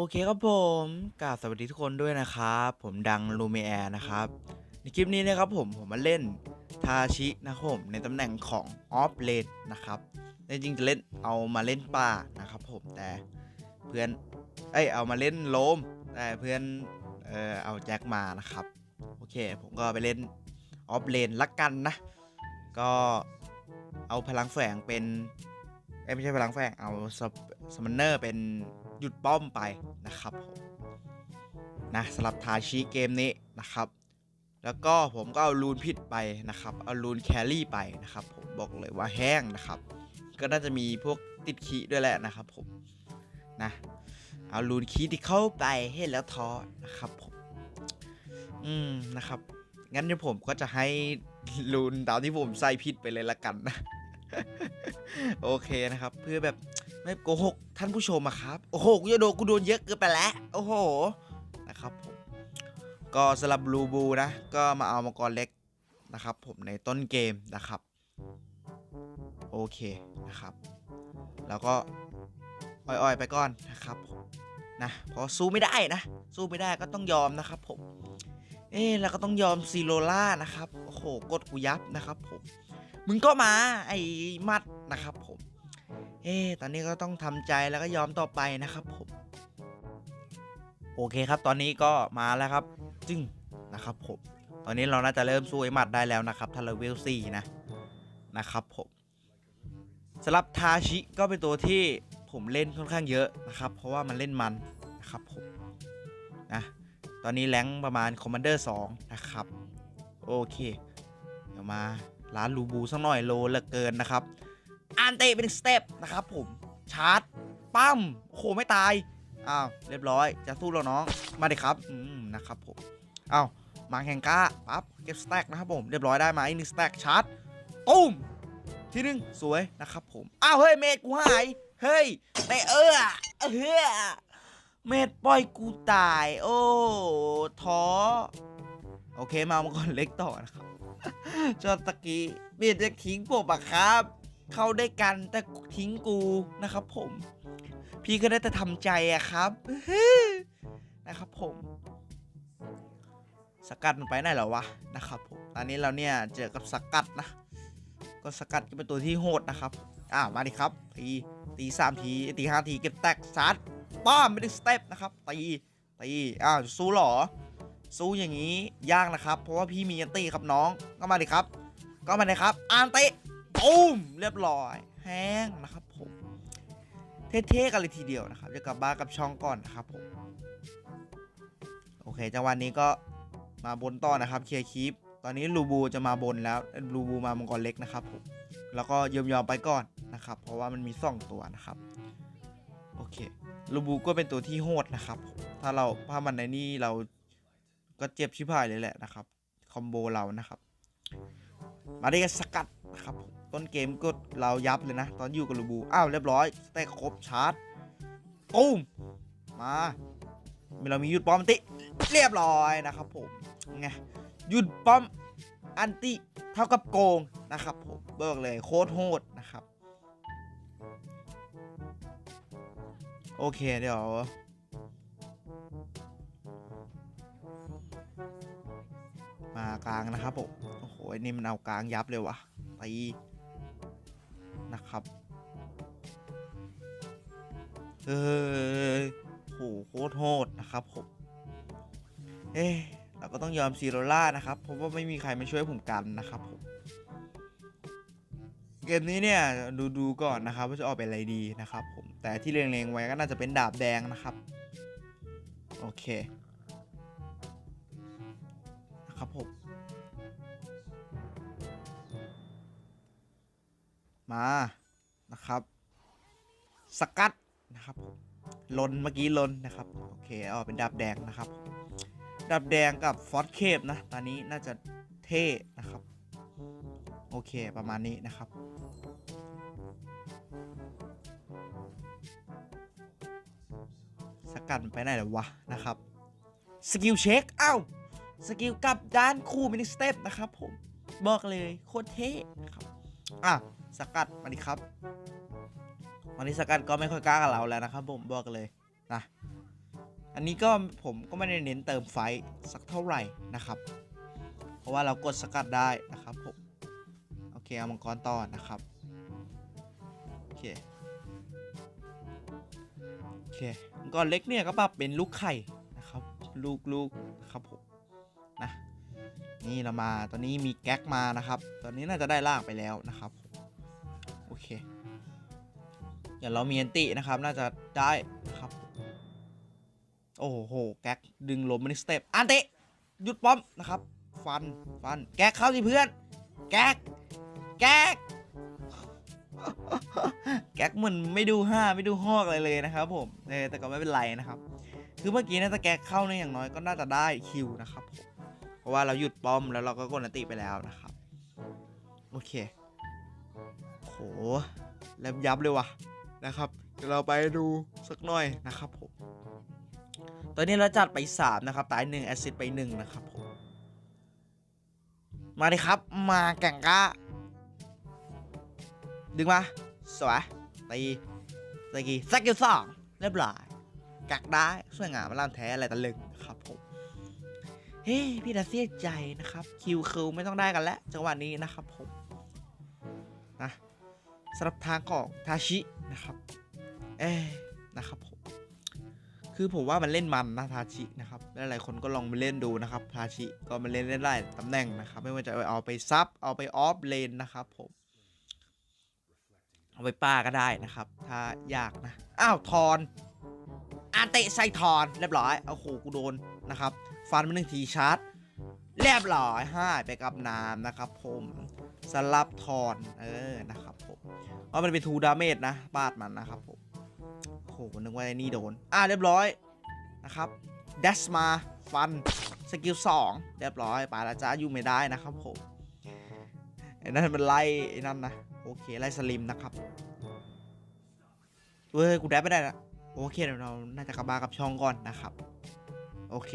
โอเคครับผมกราบสวัสดีทุกคนด้วยนะครับ ผมดังลูเมีแอร์นะครับ ในคลิปนี้นะครับผมผมมาเล่นทาชินะครับผมในตำแหน่งของออฟเลนนะครับแต่จริงจะเล่นเอามาเล่นป่านะครับผมแต่เพื่อนเอ้ยเอามาเล่นโลมแต่เพื่อนเออเอาแจ็คมานะครับโอเคผมก็ไปเล่นออฟเลนละกันนะ ก็เอาพลังแฝงเป็นเอ้ไม่ใช่พลังแฝงเอาสมันเนอร์เป็น หยุดป้อมไปนะครับผมนะสำหรับทาชิเกมนี้นะครับ แล้วก็ผมก็เอารูนพิษไปนะครับ เอารูนแครี่ไปนะครับ ผมบอกเลยว่าแห้งนะครับ ก็น่าจะมีพวกติดขีด้วยแหละนะครับผมนะเอารูนคีที่เข้าไปให้แล้วท้อนะครับผมอืมนะครับ งั้นเดี๋ยวผมก็จะให้รูนตามที่ผมใส่พิษไปเลยละกันนะ โอเคนะครับ เพื่อแบบไม่โกหกท่านผู้ชมอะครับ โอ้โหกูจะโดนกูโดนเยอะเกินไปแล้วโอ้โหนะครับผมก็สลับลูบูนะ ก็มาเอามังกรเล็กนะครับ ผมในต้นเกมนะครับ โอเคนะครับ แล้วก็อ่อยๆไปก่อนนะครับผมนะพราะสู้ไม่ได้นะ สู้ไม่ได้ก็ต้องยอมนะครับผมเอ๊แล้วก็ต้องยอมซีโรล่านะครับ โอ โหกดกูยับนะครับผม มึงก็มาไอ้มัดนะครับผม เอ๊ะตอนนี้ก็ต้องทำใจแล้วก็ยอมต่อไปนะครับผม โอเคครับ ตอนนี้ก็มาแล้วครับ จึงนะครับผม ตอนนี้เราน่าจะเริ่มสู้ไอ้มัดได้แล้วนะครับถ้าราเวลสี่นะนะครับผมสำหรับทาชิก็เป็นตัวที่ผมเล่นค่อนข้างเยอะนะครับ เพราะว่ามันเล่นมันนะครับผมนะตอนนี้แรงประมาณคอมมานเดอร์2นะครับ โอเค ดี๋ยวมาร้านลูบูสักหน่อยโลเหลือเกินนะครับอันเตะเป็นสเต็ปนะครับผมชาร์จปั้มโอ้โหไม่ตายอ้าวเรียบร้อยจะสู้แล้วน้องมาเดิครับอืมนะครับผมอ้าวมาแข่งก้าปั๊บเก็บสแต็กนะครับผมเรียบร้อยได้ไหมหนึ่งสแต็กชาร์จตุ้มทีหนึงสวยนะครับผมอ้าวเฮ้ยเมดกูหายเฮ้ยในเออเออเมดปล่อยกูตาย โอ้ท้อโอเคมามังกรเล็กต่อนะครับ จอตะกี้เบียดจะทิ้งผมอะครับ เข้าได้กันแต่ทิ้งกูนะครับ ผม พี่ก็ได้แต่ทำใจอะครับนะครับ ผม สกัดมันไปไหนแล้ววะนะครับ ผมตอนนี้เราเนี่ยเจอกับสกัดนะ ก็สกัดก็เป็นตัวที่โหดนะครับอ่ามาดิครับตีตีสามทีตีห้าทีเก็บแตกซัดป้อมไม่ได้สเต็ปนะครับตีตีอ้าวสู้หรอ สู้อย่างนี้ยากนะครับ เพราะว่าพี่มีอันตี้ครับน้อง ก็มาดิครับ ก็มาเลยครับอันตีตุ้มเรียบร้อย แห้งนะครับผมเท่ๆกันเลยทีเดียวนะครับจะกลับบ้านกับช่องก่อนนะครับผมโอเคจังหวะนี้ก็มาบนต่อนะครับเคลียร์คลิปตอนนี้ลูบูจะมาบนแล้วลูบูมามังกรเล็กนะครับผมแล้วก็ยอมยอมๆไปก่อนนะครับ เพราะว่ามันมีสองตัวนะครับโอเคลูบูก็เป็นตัวที่โหดนะครับ ถ้าเราถ้ามันในนี่เรา ก็เจ็บชิบหายเลยแหละนะครับ คอมโบเรานะครับ มาได้กันสกัดนะครับ ต้นเกมก็เรายับเลยนะ ตอนอยู่กับลูบู อ้าวเรียบร้อยสเต็กครบชาร์จตุ้มมาเรามีหยุดป้อมอันติ เรียบร้อยนะครับผมไงหยุดป้อมอันติเท่ากับโกงนะครับผมเบิกเลยโคตรโหดนะครับ โอเคเดี๋ยว ลางนะครับผมโอ้โหอ้นี่มันเอากลางยับเลยวะตีนะครับเออโหโคตรโหดนะครับผมเอ๊ะเราก็ต้องยอมซีโรล่านะครับเพราะว่าไม่มีใครมาช่วยผมกันนะครับผมเกมนี้เนี่ยดูดูก่อนนะครับว่าจะออกเป็นอะไรดีนะครับผมแต่ที่เล็งๆไว้ก็น่าจะเป็นดาบแดงนะครับโอเคนะครับผม มานะครับสกัดนะครับผมลนเมื่อกี้ลนนะครับโอเคเอเป็นดาบแดงนะครับ ดาบแดงกับฟอสเคปนะตอนนี้น่าจะเท่นะครับ โอเคประมาณนี้นะครับสกัดไปไหนแล้วะนะครับสกิลเช็คเอ้าสกิลกับด้านคู่มินิสเต็ปนะครับผมบอกเลยโคตรเท่นะครับอะ สกัดมาดิครับวันนี้สกัดก็ไม่ค่อยกล้ากับเราแล้วนะครับผมบอกเลยนะอันนี้ก็ผมก็ไม่ได้เน้นเติมไฟสักเท่าไหร่นะครับ เพราะว่าเรากดสกัดได้นะครับผมโอเคเอามังกรต่อนะครับโอเคโอเคมังกรเล็กเนี่ยก็ปรับเป็นลูกไข่นะครับลูกลูกนะครับผมนะนี่เรามาตอนนี้มีแก๊กมานะครับ ตอนนี้น่าจะได้ล่างไปแล้วนะครับผม เคเดี๋ยวเรามีอันตินะครับ น่าจะได้นะครับ โอ้โห แก๊กดึงลมมาในสเต็ปอันติหยุดป้อมนะครับ ฟัน ฟัน แก๊กเข้าสิเพื่อน แก๊ก แก๊ก แก๊กเหมือนไม่ดูห้าไม่ดูหอกอะไรเลยนะครับผมเออแต่ก็ไม่เป็นไรนะครับ คือเมื่อกี้นะถ้าแก๊กเข้าเนี่ยอย่างน้อยก็น่าจะได้คิวนะครับผมเพราะว่าเราหยุดป้อมแล้วเราก็กดอันติไปแล้วนะครับ โอเค แลบยับเลยว่ะนะครับเดี๋ยวเราไปดูสักหน่อยนะครับผมตอนนี้เราจัดไป 3 นะครับ ตาย1แอซิดไป 1 นะครับผมมาดิครับ มาแก่งก้า ดึงมา สวยตีสกีสกิลสองเรียบร้อยกักได้สวยงามมาล่ามแท้อะไรตะลึงนะครับผม เฮ้พี่ดาเสียใจนะครับ คิวคิวไม่ต้องได้กันแล้วจังหวะนี้นะครับผม นะ สำหรับทางของทาชินะครับเอ้นะครับผมคือผมว่ามันเล่นมันนะทาชินะครับหลายๆคนก็ลองไปเล่นดูนะครับทาชิก็มาเล่นเล่นได้ตำแหน่งนะครับ ไม่ว่าจะเอาไปซับเอาไปออฟเลนนะครับผมเอาไปป้าก็ได้นะครับ ถ้าอยากนะอ้าวทอนอาเตะไซทอนเรียบร้อยเอาโหกูโดนนะครับฟันมาหนึ่งทีชาร์จเรียบร้อยห้าไปกับน้ำนะครับผมสลับทอนเออนะครับ ว่ามันเป็นทูดาเมจนะบาดมันนะครับผมโอ้โหนึกว่าไอ้นี่โดน อ่าเรียบร้อยนะครับเดสมาฟันสกิลสองเรียบร้อยไปและจ้าอยู่ไม่ได้นะครับผมไอ้นั่นมันไล่ไอ้นั่นนะโอเคไล่สลิมนะครับเว้ยกูแดบไม่ได้นะโอเคเดี๋ยวเราน่าจะกลับบ้านกับช่องก่อนนะครับ โอเค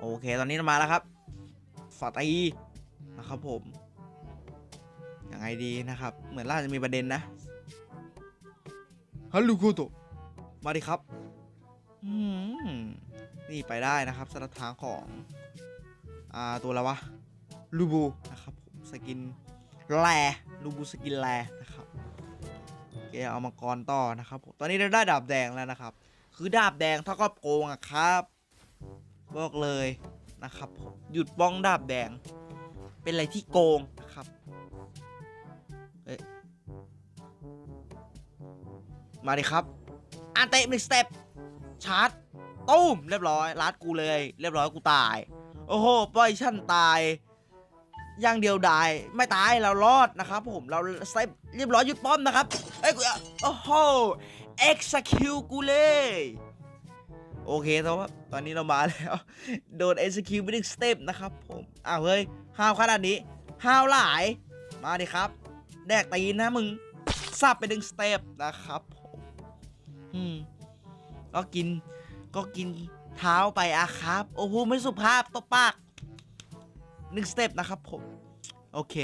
โอเค ตอนนี้เรามาแล้วครับฟาตีนะครับผม ไงดีนะครับ เหมือนล่าจะมีประเด็นนะฮัลโหลโกโตะมาดิครับอืมนี่ไปได้นะครับสำหรับทางของ อ่าตัวอะไรวะลูบูนะครับผมสกินแลลูบูสกินแลนะครับโอเคเอามังกรต่อนะครับผมตอนนี้เราได้ดาบแดงแล้วนะครับ คือดาบแดงเท่ากับโกงอะครับบอกเลยนะครับผมหยุดบ้องดาบแดง เป็นอะไรที่โกง มาดิครับอาเตะมิสเต็ปชาร์จตุ้มเรียบร้อยลัดกูเลย เรียบร้อยกูตาย โอ้โหปล่อยฉันตายอย่างเดียวดายไม่ตายเรารอดนะครับ ผมเราเซฟเรียบร้อยหยุดป้อมนะครับเอ้ยโอ้โห execute กูเลยโอเคแต่ว่าตอนนี้เรามาแล้ว โดน execute ไปหนึ่งสเต็ปนะครับผมอ้าวเฮ้ยห้าวขนาดนี้ห้าวหลายมาดิครับ แดกตีนนะมึงสับไปหนึ่งสเต็ปนะครับผ อืม ก็กิน ก็กินเท้าไปอะครับ โอ้โห ไม่สุภาพตบปากหนึ่งสเต็ปนะครับผม โอเค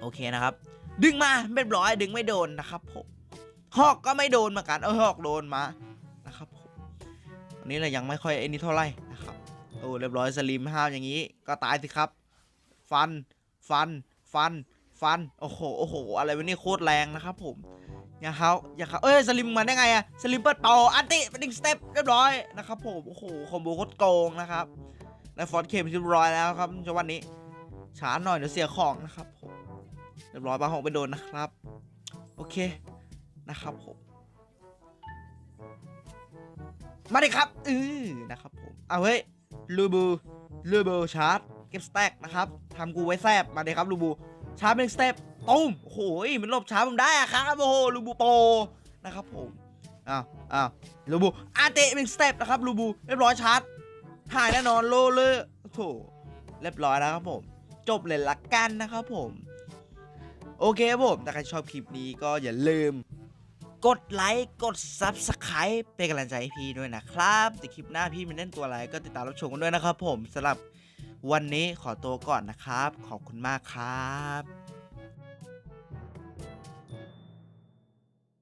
โอเคนะครับ ดึงมาเรียบร้อย ดึงไม่โดนนะครับผมหอกก็ไม่โดนเหมือนกัน เออหอกโดนมา นะครับผมอันนี้เรายังไม่ค่อยไอ้นี่เท่าไหร่นะครับ โอ้ เรียบร้อยสลิมห้าวอย่างนี้ ก็ตายสิครับ ฟัน ฟัน ฟัน ฟัน โอ้โห โอ้โห อะไรวะนี่โคตรแรงนะครับผม อย่าเขาอย่าเขาเอ้ยสลิมมาได้ไงอะสลิมเปิดต่ออันติเป็นหนึ่งสเต็ปเรียบร้อยนะครับผมโอ้โหคอมโบโคตรโกงนะครับและฟอนต์เคมเรียบร้อยแล้วครับจังหวันนี้ช้าหน่อยเดี๋ยวเสียของนะครับผมเรียบร้อยบางหงไปโดนนะครับ โอเคนะครับผมมาดิครับอือนะครับผมเอาเฮ้ยลูบูลูบูชาร์จเก็บสแต็กนะครับทำกูไว้แซบมาดิครับลูบูชาร์จเป็นสเต็ป ตุ้มโอ้โหมันหลบช้าผมได้อะครับโอ้โหลูบูโปนะครับผมอ้าวอ้าวลูบูอาเตะเป็นสเต็ปนะครับลูบูเรียบร้อยชาร์จถ่ายแน่นอนโลเลยโถเรียบร้อยแล้วครับผม จบเลยละกันนะครับผม โอเคครับผมถ้าใครชอบคลิปนี้ก็อย่าลืม กดไลค์กด Subscribe เป็นกำลังใจให้พี่ด้วยนะครับแต่คลิปหน้าพี่มันเล่นตัวอะไรก็ติดตามรับชมกันด้วยนะครับผมสำหรับวันนี้ขอตัวก่อนนะครับ ขอบคุณมากครับ